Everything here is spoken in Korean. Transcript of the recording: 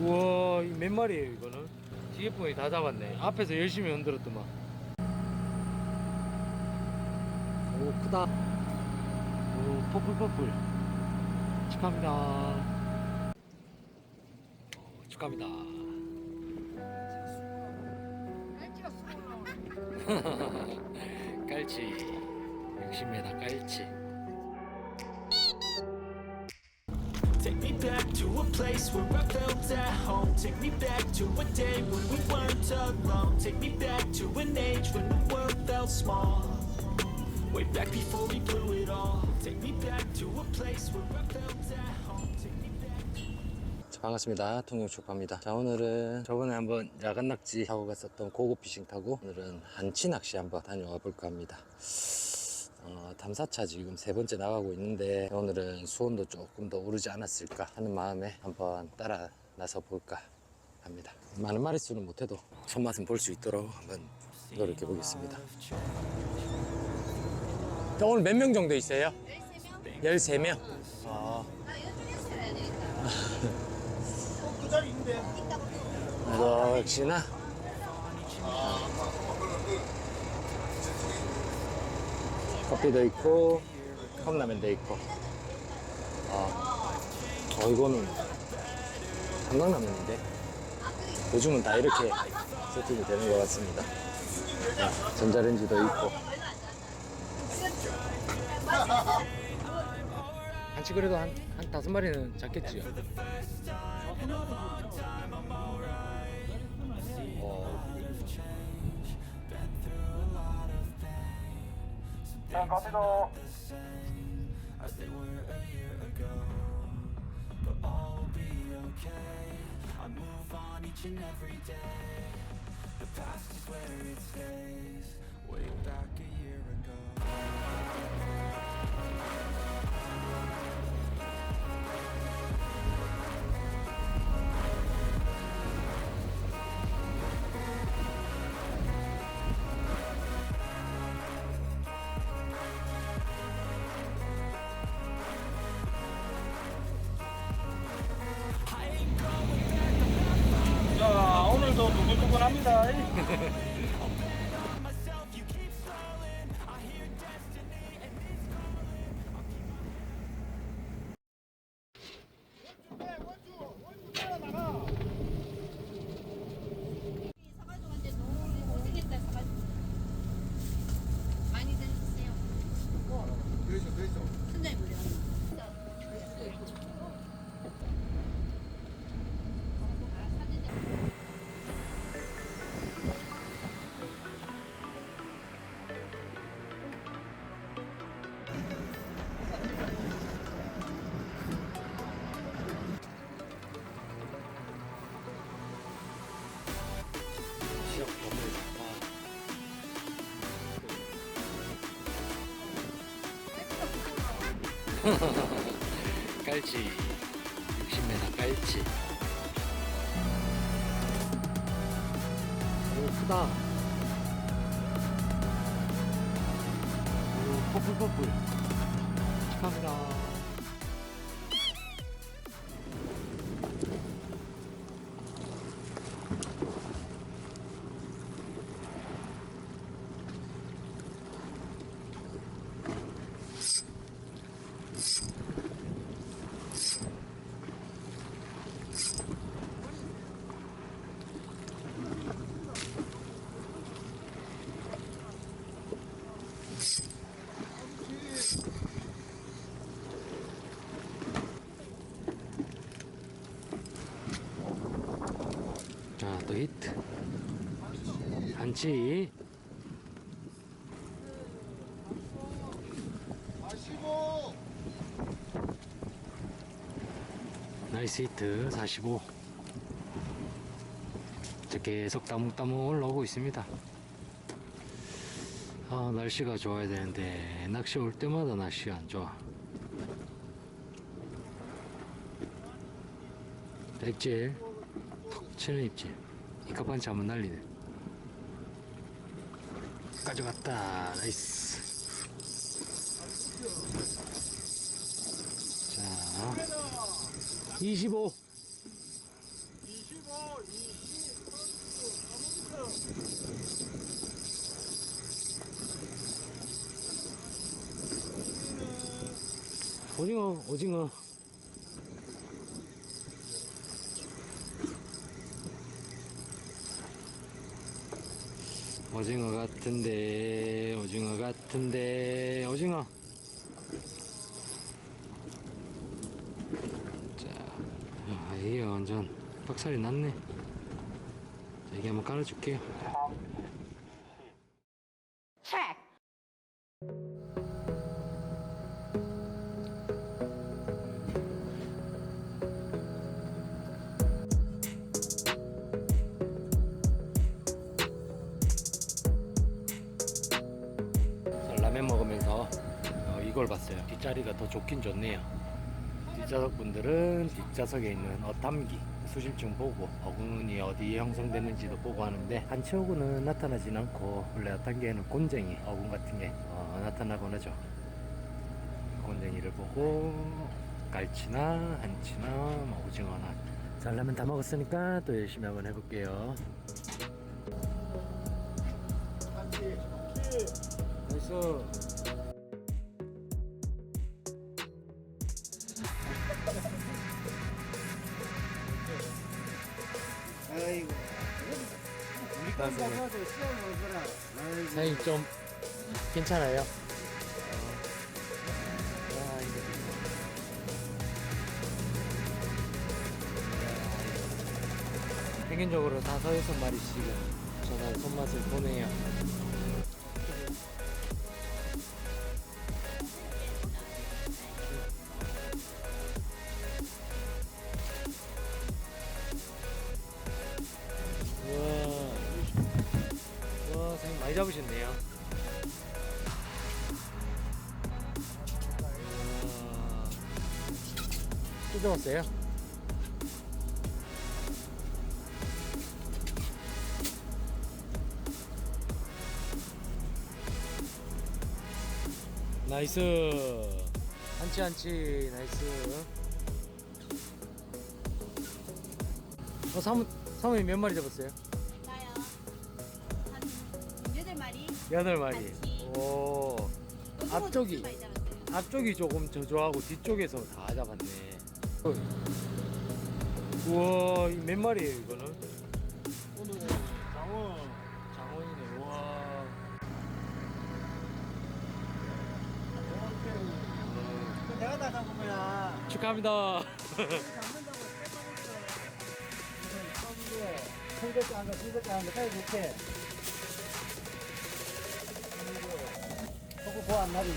우와 이 몇 마리예요 이거는? 분이 다 잡았네. 앞에서 열심히 흔들었더만. 오 크다. 오 퍼플퍼플. 축하합니다. 어, 축하합니다. 깔치. 60m 깔치 place where I felt at home. Take me back to a day when we weren't alone. Take me back to an age when the world felt small. Way back before we blew it all. Take me back to a place where I felt at home. Take me back. 자, 반갑습니다. 통영축파입니다. 자, 오늘은 저번에 한번 야간 낙지 타고 갔었던 고급 피싱 타고 오늘은 한치 낚시 한번 다녀와 볼까 합니다. 어, 탐사차 지금 세 번째 나가고 있는데 오늘은 수온도 조금 더 오르지 않았을까 하는 마음에 한번 따라 나서 볼까 합니다. 많은 마리수는 못해도 손맛은 볼 수 있도록 한번 노력해 보겠습니다. 자, 오늘 몇 명 정도 있어요? 13명? 13명. 아, 아, 요즘에 써야 되겠다. 있다고 또. 이거 역시나 커피도 있고 컵라면도 있고. 아, 어 이거는 한강라면인데 요즘은 다 이렇게 세팅이 되는 것 같습니다. 아, 전자레인지도 있고. 한치 그래도 한, 한 다섯 마리는 잡겠지요 each and every day. The past is where it stays. Way back 두근두근합니다. 깔치 60m 깔치 오 크다. 오 퍼플퍼플. 축하합니다 자 또 히트 한치 나이스 히트. 45 이제 계속 따뭉따뭉 올라오고 있습니다. 아 날씨가 좋아야 되는데 낚시 올 때마다 날씨가 안 좋아. 백질. 톡 치는 입질 이카판치 한번 날리네. 가져갔다. 나이스. 자 25 오징어, 오징어. 오징어 같은데, 오징어 같은데, 오징어. 자, 아, 이게 완전 빡살이 났네. 자, 이게 한번 깔아줄게요. 이걸 봤어요. 뒷자리가 더 좋긴 좋네요. 뒷좌석 분들은 뒷좌석에 있는 어탐기 수심층 보고 어근이 어디에 형성됐는지도 보고 하는데 한치어근은 나타나진 않고 원래 어탐기에는 곤쟁이 어근 같은 게 어, 나타나곤 하죠. 곤쟁이를 보고 갈치나 한치나 뭐 오징어나 자 라면 다 먹었으니까 또 열심히 한번 해볼게요. 나이스. 아이고. 아이고. 사장님 좀 괜찮아요? 평균적으로 다섯 여섯 마리씩은 전화 손맛을 보내요. 많이 잡으셨네요. 우와. 또 잡았어요? 나이스 한치 한치 나이스 어 사모 사모님 몇 마리 잡았어요? 여덟 마리. 오 앞쪽이. 앞쪽이 조금 저조하고 뒤쪽에서 다 잡았네 우와 이몇 마리예요 이거는? 오늘은 장어 장원이네 우와 내가 다 잡은 거야. 축하합니다 잡는다고 빼먹었어. 큰것도 한 거, 큰것도 한 거, 사이 좋게. 소고 보안 나리.